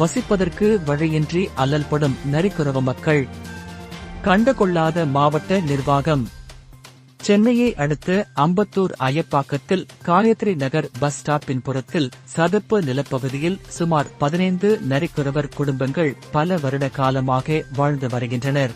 வசிப்பதற்கு வழியின்றி அல்லல்படும் நரிக்குறவ மக்கள். கண்டுகொள்ளாத மாவட்ட நிர்வாகம். சென்னையை அடுத்த அம்பத்தூர் அயப்பாக்கத்தில் காயத்ரி நகர் பஸ் ஸ்டாப்பின் புறத்தில் சதுப்பு நிலப்பகுதியில் சுமார் பதினைந்து நரிக்குறவர் குடும்பங்கள் பல வருட காலமாக வாழ்ந்து வருகின்றனர்.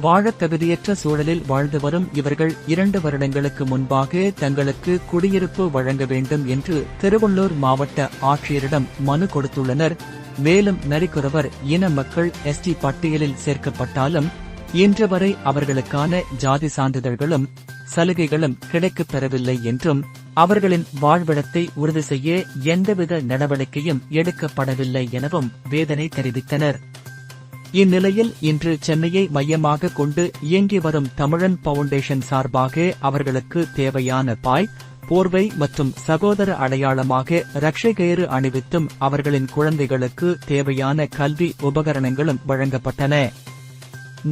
வாழத் தகுதியற்ற சூழலில் வாழ்ந்து வரும் இவர்கள் இரண்டு வருடங்களுக்கு முன்பாக தங்களுக்கு குடியிருப்பு வழங்க வேண்டும் என்று திருவள்ளூர் மாவட்ட ஆட்சியரிடம் மனு கொடுத்துள்ளனர். மேலும் நரிக்குறவர் இன மக்கள் எஸ்டி பட்டியலில் சேர்க்கப்பட்டாலும் இன்று வரை அவர்களுக்கான ஜாதி சான்றிதழ்களும் சலுகைகளும் கிடைக்கப் பெறவில்லை என்றும் அவர்களின் வாழ்விடத்தை உறுதி செய்ய எந்தவித நடவடிக்கையும் எடுக்கப்படவில்லை எனவும் வேதனை தெரிவித்தனர். இந்நிலையில் இன்று சென்னையை மையமாக கொண்டு இயங்கி வரும் தமிழன் பவுண்டேஷன் சார்பாக அவர்களுக்கு தேவையான பாய் போர்வை மற்றும் சகோதர அடையாளமாக ரக்ஷை கயிறு அணிவித்தும் அவர்களின் குழந்தைகளுக்கு தேவையான கல்வி உபகரணங்களும் வழங்கப்பட்டன.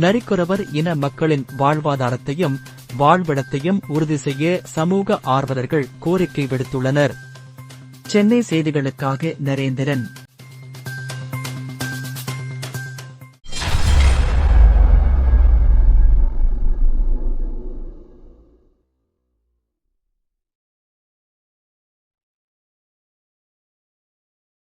நரிக்குறவர் இன மக்களின் வாழ்வாதாரத்தையும் வாழ்விடத்தையும் உறுதி செய்ய சமூக ஆர்வலர்கள் கோரிக்கை விடுத்துள்ளனர். சென்னை செய்திகளுக்காக நரேந்திரன்.